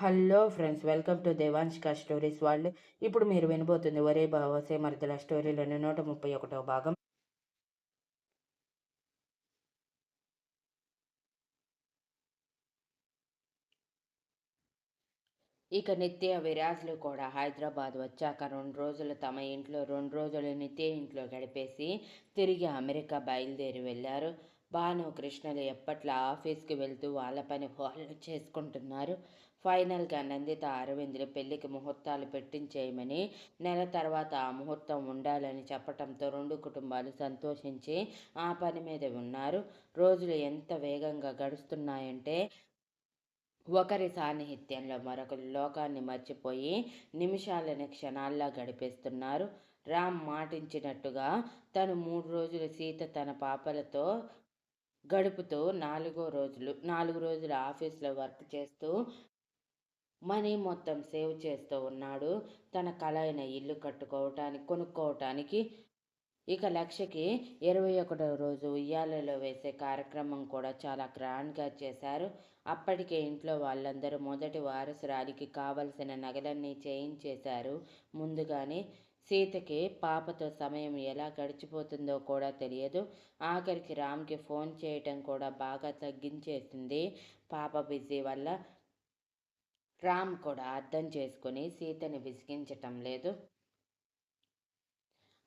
Hello friends welcome to Devanshika stories వాళ్ళు ఇప్పుడు మీరు వినబోతుంది ఒరే బావసే మరుదల స్టోరీలోని నూట ముప్పై ఒకటో భాగం. ఇక నిత్య విరాజ్లు కూడా హైదరాబాద్ వచ్చాక రెండు రోజులు తమ ఇంట్లో రెండు రోజులు నిత్య ఇంట్లో గడిపేసి తిరిగి అమెరికా బయలుదేరి వెళ్ళారు. భాను కృష్ణలు ఎప్పట్లా ఆఫీస్కి వెళ్తూ వాళ్ళ పని వాళ్ళు చేసుకుంటున్నారు. ఫైనల్గా నందిత అరవింద్లు పెళ్ళికి ముహూర్తాలు పెట్టించేయమని నెల తర్వాత ఆ ముహూర్తం ఉండాలని చెప్పటంతో రెండు కుటుంబాలు సంతోషించి ఆ పని మీద ఉన్నారు. రోజులు ఎంత వేగంగా గడుస్తున్నాయంటే ఒకరి సాన్నిహిత్యంలో మరొకరి లోకాన్ని మర్చిపోయి నిమిషాలని క్షణాల్లా గడిపేస్తున్నారు. రామ్ మాటించినట్టుగా తను మూడు రోజులు సీత తన పాపలతో గడుపుతూ నాలుగో రోజులు నాలుగు రోజులు ఆఫీస్లో వర్క్ చేస్తూ మనీ మొత్తం సేవ్ చేస్తూ ఉన్నాడు. తన కళ అయిన ఇల్లు కట్టుకోవటానికి కొనుక్కోవటానికి ఇక లక్షకి ఇరవై ఒకటో రోజు ఉయ్యాలలో వేసే కార్యక్రమం కూడా చాలా గ్రాండ్గా చేశారు. అప్పటికే ఇంట్లో వాళ్ళందరూ మొదటి వారసురాలికి కావలసిన నగలన్నీ చేయించేశారు ముందుగానే సీతకి పాపతో సమయం ఎలా గడిచిపోతుందో కూడా తెలియదు. ఆఖరికి రామ్కి ఫోన్ చేయటం కూడా బాగా తగ్గించేసింది. పాప బిజీ వల్ల రామ్ కూడా అర్థం చేసుకుని సీతని విసిగించటం లేదు.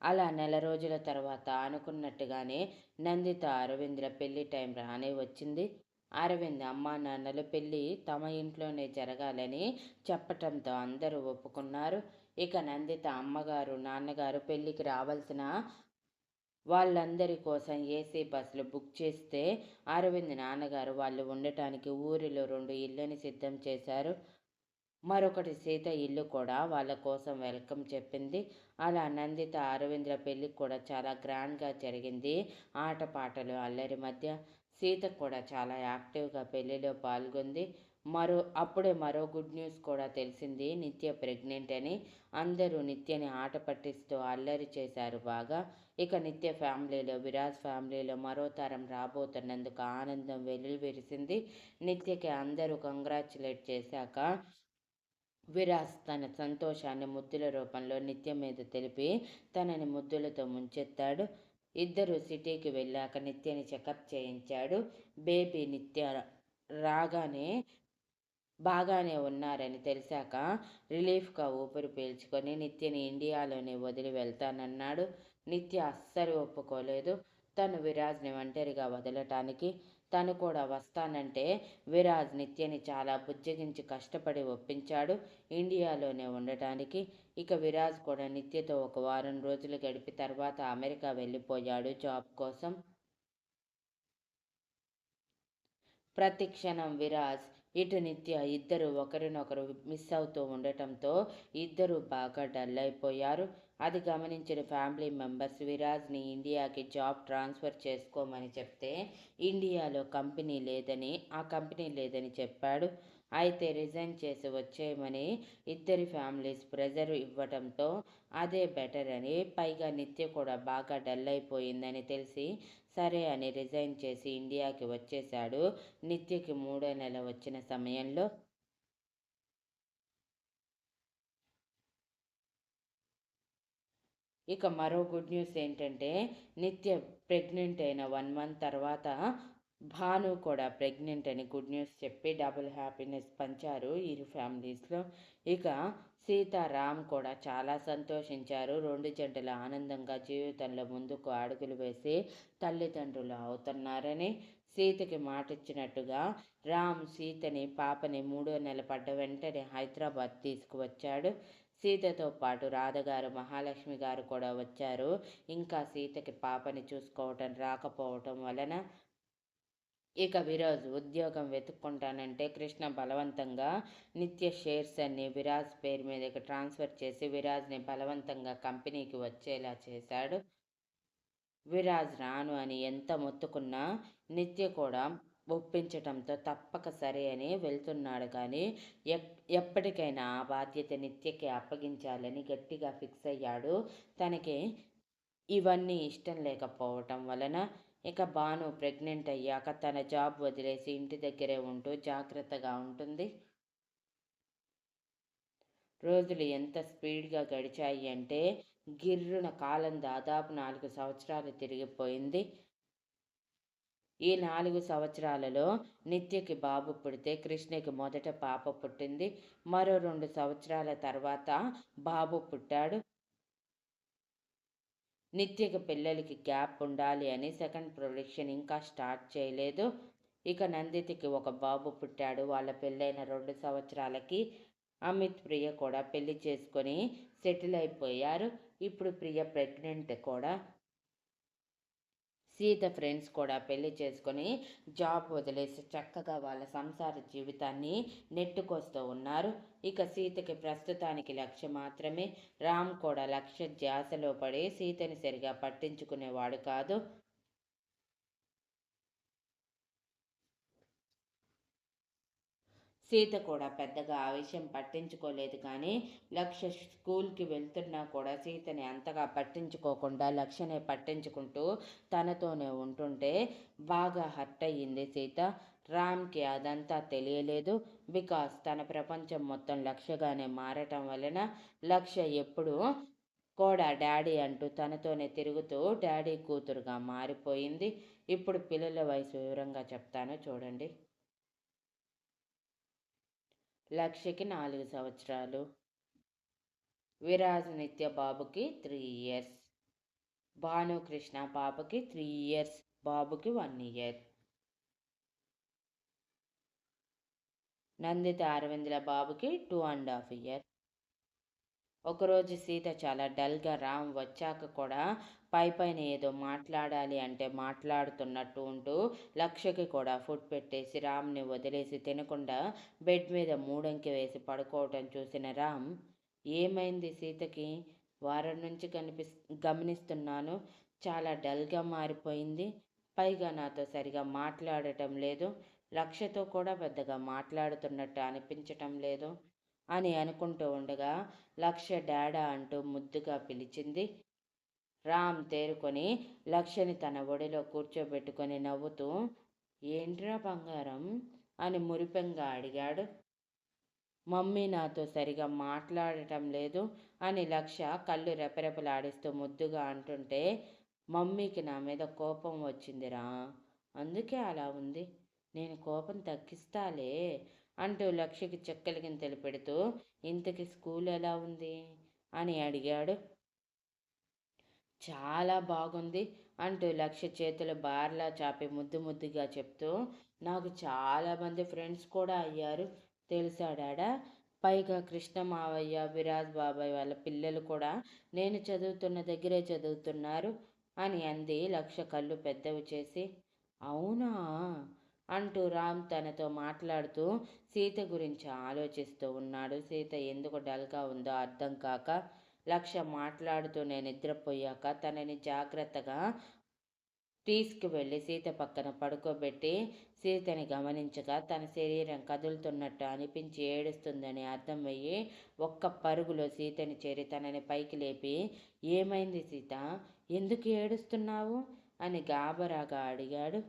అలా నెల రోజుల తర్వాత అనుకున్నట్టుగానే నందిత అరవింద్ర పెళ్ళి టైం రానే వచ్చింది. అరవింద్ అమ్మా నాన్నల పెళ్ళి తమ ఇంట్లోనే జరగాలని చెప్పటంతో అందరూ ఒప్పుకున్నారు. ఇక నందిత అమ్మగారు నాన్నగారు పెళ్ళికి రావాల్సిన వాళ్ళందరి కోసం ఏసీ బస్సులు బుక్ చేస్తే అరవింద్ నాన్నగారు వాళ్ళు ఉండటానికి ఊరిలో రెండు ఇళ్ళని సిద్ధం చేశారు. మరొకటి సీత ఇల్లు కూడా వాళ్ళ కోసం వెల్కమ్ చెప్పింది. అలా నందిత అరవింద్ర పెళ్ళి కూడా చాలా గ్రాండ్గా జరిగింది. ఆటపాటలు అల్లరి మధ్య సీత కూడా చాలా యాక్టివ్గా పెళ్ళిలో పాల్గొంది. మరో అప్పుడే మరో గుడ్ న్యూస్ కూడా తెలిసింది. నిత్య ప్రెగ్నెంట్ అని అందరూ నిత్యని ఆట పట్టిస్తూ అల్లరి చేశారు బాగా. ఇక నిత్య ఫ్యామిలీలో విరాజ్ ఫ్యామిలీలో మరో తరం రాబోతున్నందుకు ఆనందం వెలువరిసింది. నిత్యకి అందరూ కంగ్రాచులేట్ చేశాక విరాజ్ తన సంతోషాన్ని ముద్దుల రూపంలో నిత్యం మీద తెలిపి తనని ముద్దులతో ముంచెత్తాడు. ఇద్దరు సిటీకి వెళ్ళాక నిత్యని చెకప్ చేయించాడు. బేబీ నిత్య రాగానే బాగానే ఉన్నారని తెలిసాక రిలీఫ్గా ఊపిరి పీల్చుకొని నిత్యని ఇండియాలోనే వదిలి వెళ్తానన్నాడు. నిత్య అస్సలు ఒప్పుకోలేదు. తను విరాజ్ని ఒంటరిగా వదలటానికి తను కూడా వస్తానంటే విరాజ్ నిత్యని చాలా బుజ్జగించి కష్టపడి ఒప్పించాడు ఇండియాలోనే ఉండటానికి. ఇక విరాజ్ కూడా నిత్యతో ఒక వారం రోజులు గడిపి తర్వాత అమెరికా వెళ్ళిపోయాడు జాబ్ కోసం. ప్రతి క్షణం విరాజ్ ఇటు నిత్య ఇద్దరు ఒకరినొకరు మిస్ అవుతూ ఉండటంతో ఇద్దరు బాగా డల్ అయిపోయారు. అది గమనించిన ఫ్యామిలీ మెంబర్స్ విరాజ్ని ఇండియాకి జాబ్ ట్రాన్స్ఫర్ చేసుకోమని చెప్తే ఇండియాలో కంపెనీ లేదని ఆ కంపెనీ లేదని చెప్పాడు. అయితే రిజైన్ చేసి వచ్చేయమని ఇద్దరి ఫ్యామిలీస్ ప్రెజర్ ఇవ్వడంతో అదే బెటర్ అని పైగా నిత్య కూడా బాగా డల్ అయిపోయిందని తెలిసి సరే అని రిజైన్ చేసి ఇండియాకి వచ్చేశాడు. నిత్యకి మూడో నెల వచ్చిన సమయంలో ఇక మరో గుడ్ న్యూస్ ఏంటంటే నిత్య ప్రెగ్నెంట్ అయిన వన్ మంత్ తర్వాత భాను కూడా ప్రెగ్నెంట్ అని గుడ్ న్యూస్ చెప్పి డబుల్ హ్యాపీనెస్ పంచారు ఇరు ఫ్యామిలీస్లో ఇక సీతారాం కూడా చాలా సంతోషించారు. రెండు జంటలు ఆనందంగా జీవితంలో ముందుకు అడుగులు వేసి తల్లిదండ్రులు అవుతున్నారని సీతకి మాటిచ్చినట్టుగా రామ్ సీతని పాపని మూడో నెల పడ్డ వెంటనే హైదరాబాద్ తీసుకువచ్చాడు. సీతతో పాటు రాధగారు మహాలక్ష్మి గారు కూడా వచ్చారు. ఇంకా సీతకి పాపని చూసుకోవటం రాకపోవటం వలన ఇక విరాజ్ ఉద్యోగం వెతుక్కుంటానంటే కృష్ణ బలవంతంగా నిత్య షేర్స్ అన్ని విరాజ్ పేరు మీదకి ట్రాన్స్ఫర్ చేసి విరాజ్ని బలవంతంగా కంపెనీకి వచ్చేలా చేశాడు. విరాజ్ రాను అని ఎంత మొత్తుకున్నా నిత్య కూడా ఒప్పించటంతో తప్పక సరే అని వెళ్తున్నాడు కానీ ఎప్పటికైనా ఆ బాధ్యత నిత్యకి అప్పగించాలని గట్టిగా ఫిక్స్ అయ్యాడు. తనకి ఇవన్నీ ఇష్టం లేకపోవటం వలన ఇక భాను ప్రెగ్నెంట్ అయ్యాక తన జాబ్ వదిలేసి ఇంటి దగ్గరే ఉంటూ జాగ్రత్తగా ఉంటుంది. రోజులు ఎంత స్పీడ్గా గడిచాయి అంటే గిర్రున కాలం దాదాపు నాలుగు సంవత్సరాలు తిరిగిపోయింది. ఈ నాలుగు సంవత్సరాలలో నిత్యకి బాబు పుడితే కృష్ణకి మొదట పాప పుట్టింది. మరో రెండు సంవత్సరాల తర్వాత బాబు పుట్టాడు. నిత్యకి పిల్లలకి గ్యాప్ ఉండాలి అని సెకండ్ ప్రొడక్షన్ ఇంకా స్టార్ట్ చేయలేదు. ఇక నందితికి ఒక బాబు పుట్టాడు. వాళ్ళ పెళ్ళైన రెండు సంవత్సరాలకి అమిత్ ప్రియ కూడా పెళ్ళి చేసుకొని సెటిల్ అయిపోయారు. ఇప్పుడు ప్రియ ప్రెగ్నెంట్ కూడా. సీత ఫ్రెండ్స్ కూడా పెళ్ళి చేసుకొని జాబ్ వదిలేసి చక్కగా వాళ్ళ సంసార జీవితాన్ని నెట్టుకొస్తూ ఉన్నారు. ఇక సీతకి ప్రస్తుతానికి లక్ష్య మాత్రమే. రామ్ కూడా లక్ష్య ధ్యాసలో పడి సీతని సరిగా పట్టించుకునేవాడు కాదు. సీత కూడా పెద్దగా ఆ విషయం పట్టించుకోలేదు కానీ లక్ష్య స్కూల్కి వెళ్తున్నా కూడా సీతని అంతగా పట్టించుకోకుండా లక్ష్యనే పట్టించుకుంటూ తనతోనే ఉంటుంటే బాగా హర్ట్ అయ్యింది సీత. రామ్కి అదంతా తెలియలేదు. బికాస్ తన ప్రపంచం మొత్తం లక్ష్యగానే మారటం వలన లక్ష్య ఎప్పుడు కూడా డాడీ అంటూ తనతోనే తిరుగుతూ డాడీ కూతురుగా మారిపోయింది. ఇప్పుడు పిల్లల వయసు వివరంగా చెప్తాను చూడండి. లక్ష్యకి నాలుగు సంవత్సరాలు. విరాజ్ నిత్య బాబుకి త్రీ ఇయర్స్. భానుకృష్ణ పాపకి త్రీ ఇయర్స్. బాబుకి వన్ ఇయర్. నందిత అరవిందుల బాబుకి టూ అండ్ హాఫ్ ఇయర్. ఒకరోజు సీత చాలా డల్గా రామ్ వచ్చాక కూడా పై పైన ఏదో మాట్లాడాలి అంటే మాట్లాడుతున్నట్టు ఉంటూ లక్ష్యకి కూడా ఫుడ్ పెట్టేసి రామ్ని వదిలేసి తినకుండా బెడ్ మీద మూడంకి వేసి పడుకోవటం చూసిన రామ్ ఏమైంది సీతకి? వారం నుంచి కనిపి గమనిస్తున్నాను. చాలా డల్గా మారిపోయింది. పైగా నాతో సరిగా మాట్లాడటం లేదు. లక్ష్యతో కూడా పెద్దగా మాట్లాడుతున్నట్టు అనిపించటం లేదు అని అనుకుంటూ ఉండగా లక్ష్య డాడా అంటూ ముద్దుగా పిలిచింది. రామ్ తేరుకొని లక్ష్యని తన ఒడిలో కూర్చోబెట్టుకొని నవ్వుతూ ఏంట్రా బంగారం? అని మురిపెంగా అడిగాడు. మమ్మీ నాతో సరిగా మాట్లాడటం లేదు అని లక్ష్య కళ్ళు రెపరెపలాడిస్తూ ముద్దుగా అంటుంటే మమ్మీకి నా మీద కోపం వచ్చిందిరా. అందుకే అలా ఉంది. నేను కోపం తగ్గిస్తాలే అంటూ లక్ష్యకి చెక్కలిగిన తెలిపెడుతూ ఇంతకి స్కూల్ ఎలా ఉంది? అని అడిగాడు. చాలా బాగుంది. అంటూ లక్ష్య చేతులు బార్లా చాపి ముద్దు ముద్దుగా చెప్తూ నాకు చాలామంది ఫ్రెండ్స్ కూడా అయ్యారు. తెలుసా పైగా కృష్ణ మావయ్య విరాజ్ బాబాయ్ వాళ్ళ పిల్లలు కూడా నేను చదువుతున్న దగ్గరే చదువుతున్నారు అని అంది లక్ష కళ్ళు పెద్దవి చేసి. అవునా అంటూ రామ్ తనతో మాట్లాడుతూ సీత గురించి ఆలోచిస్తూ ఉన్నాడు. సీత ఎందుకు డల్గా ఉందో అర్థం కాక లక్ష మాట్లాడుతూనే నిద్రపోయాక తనని జాగ్రత్తగా తీసుకువెళ్ళి సీత పక్కన పడుకోబెట్టి సీతని గమనించగా తన శరీరం కదులుతున్నట్టు అనిపించి ఏడుస్తుందని అర్థమయ్యి ఒక్క పరుగులో సీతని చేరి తనని పైకి లేపి ఏమైంది సీత? ఎందుకు ఏడుస్తున్నావు? అని గాబరాగా అడిగాడు.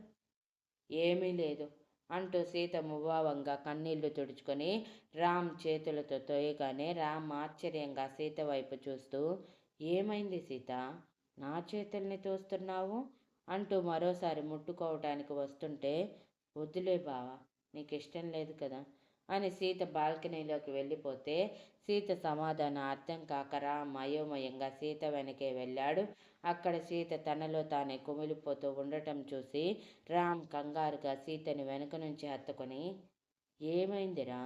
ఏమీ లేదు. అంటూ సీత ముభావంగా కన్నీళ్ళు తుడుచుకొని రామ్ చేతులతో తోయగానే రామ్ ఆశ్చర్యంగా సీత వైపు చూస్తూ ఏమైంది సీత? నా చేతుల్ని తోస్తున్నావు? అంటూ మరోసారి ముట్టుకోవటానికి వస్తుంటే వద్దులే బావా నీకు ఇష్టం లేదు కదా. అని సీత బాల్కనీలోకి వెళ్ళిపోతే సీత సమాధానం అర్థం కాక రామ్ అయోమయంగా సీత వెనకే వెళ్ళాడు. అక్కడ సీత తనలో తానే కుమిలిపోతూ ఉండటం చూసి రామ్ కంగారుగా సీతని వెనుక నుంచి హత్తుకొని ఏమైందిరా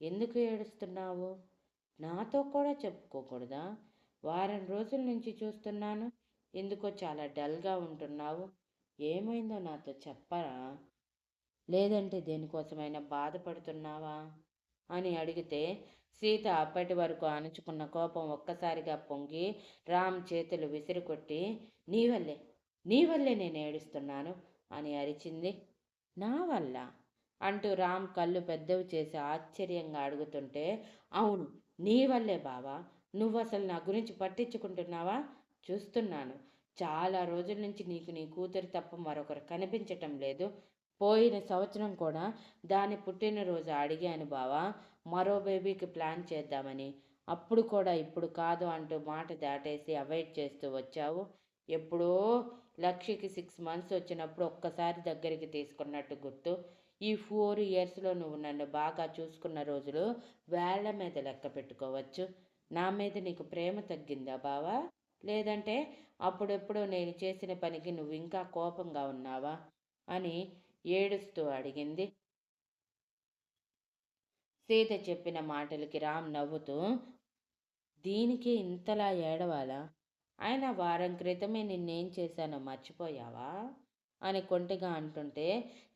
ఎందుకు ఏడుస్తున్నావు? నాతో కూడా చెప్పుకోకూడదా? వారం రోజుల నుంచి చూస్తున్నాను. ఎందుకో చాలా డల్గా ఉంటున్నావు. ఏమైందో నాతో చెప్పరా? లేదంటే దేనికోసమైనా బాధపడుతున్నావా? అని అడిగితే సీత అప్పటి వరకు అణుచుకున్న కోపం ఒక్కసారిగా పొంగి రామ్ చేతులు విసిరికొట్టి నీ వల్లే నీ వల్లే నేను ఏడుస్తున్నాను అని అరిచింది. నా వల్ల? అంటూ రామ్ కళ్ళు పెద్దవి చేసి ఆశ్చర్యంగా అడుగుతుంటే అవును నీ వల్లే బావా. నువ్వు అసలు నా గురించి పట్టించుకుంటున్నావా? చూస్తున్నాను. చాలా రోజుల నుంచి నీకు నీ కూతురు తప్ప మరొకరు కనిపించటం లేదు. పోయిన సంవత్సరం కూడా దాని పుట్టినరోజు అడిగాను బావా మరో బేబీకి ప్లాన్ చేద్దామని. అప్పుడు కూడా ఇప్పుడు కాదు అంటూ మాట దాటేసి అవాయిడ్ చేస్తూ వచ్చావు. ఎప్పుడో లక్ష్యకి సిక్స్ మంత్స్ వచ్చినప్పుడు ఒక్కసారి దగ్గరికి తీసుకున్నట్టు గుర్తు. ఈ ఫోర్ ఇయర్స్లో నువ్వు నన్ను బాగా చూసుకున్న రోజులు వేళ్ళ మీద లెక్క పెట్టుకోవచ్చు. నా మీద నీకు ప్రేమ తగ్గిందా బావా? లేదంటే అప్పుడెప్పుడు నేను చేసిన పనికి నువ్వు ఇంకా కోపంగా ఉన్నావా? అని ఏడుస్తూ అడిగింది. సీత చెప్పిన మాటలకి రామ్ నవ్వుతూ దీనికి ఇంతలా ఏడవాలా? ఆయన వారం క్రితమే నిన్నేం చేశానో మర్చిపోయావా? అని కొంటిగా అంటుంటే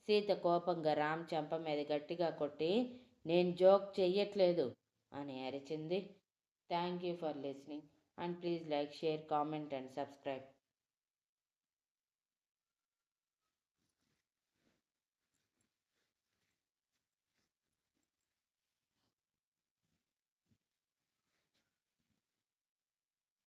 సీత కోపంగా రామ్ చెంప మీద గట్టిగా కొట్టి నేను జోక్ చెయ్యట్లేదు అని అరిచింది. Thank you for listening and please like share comment and subscribe.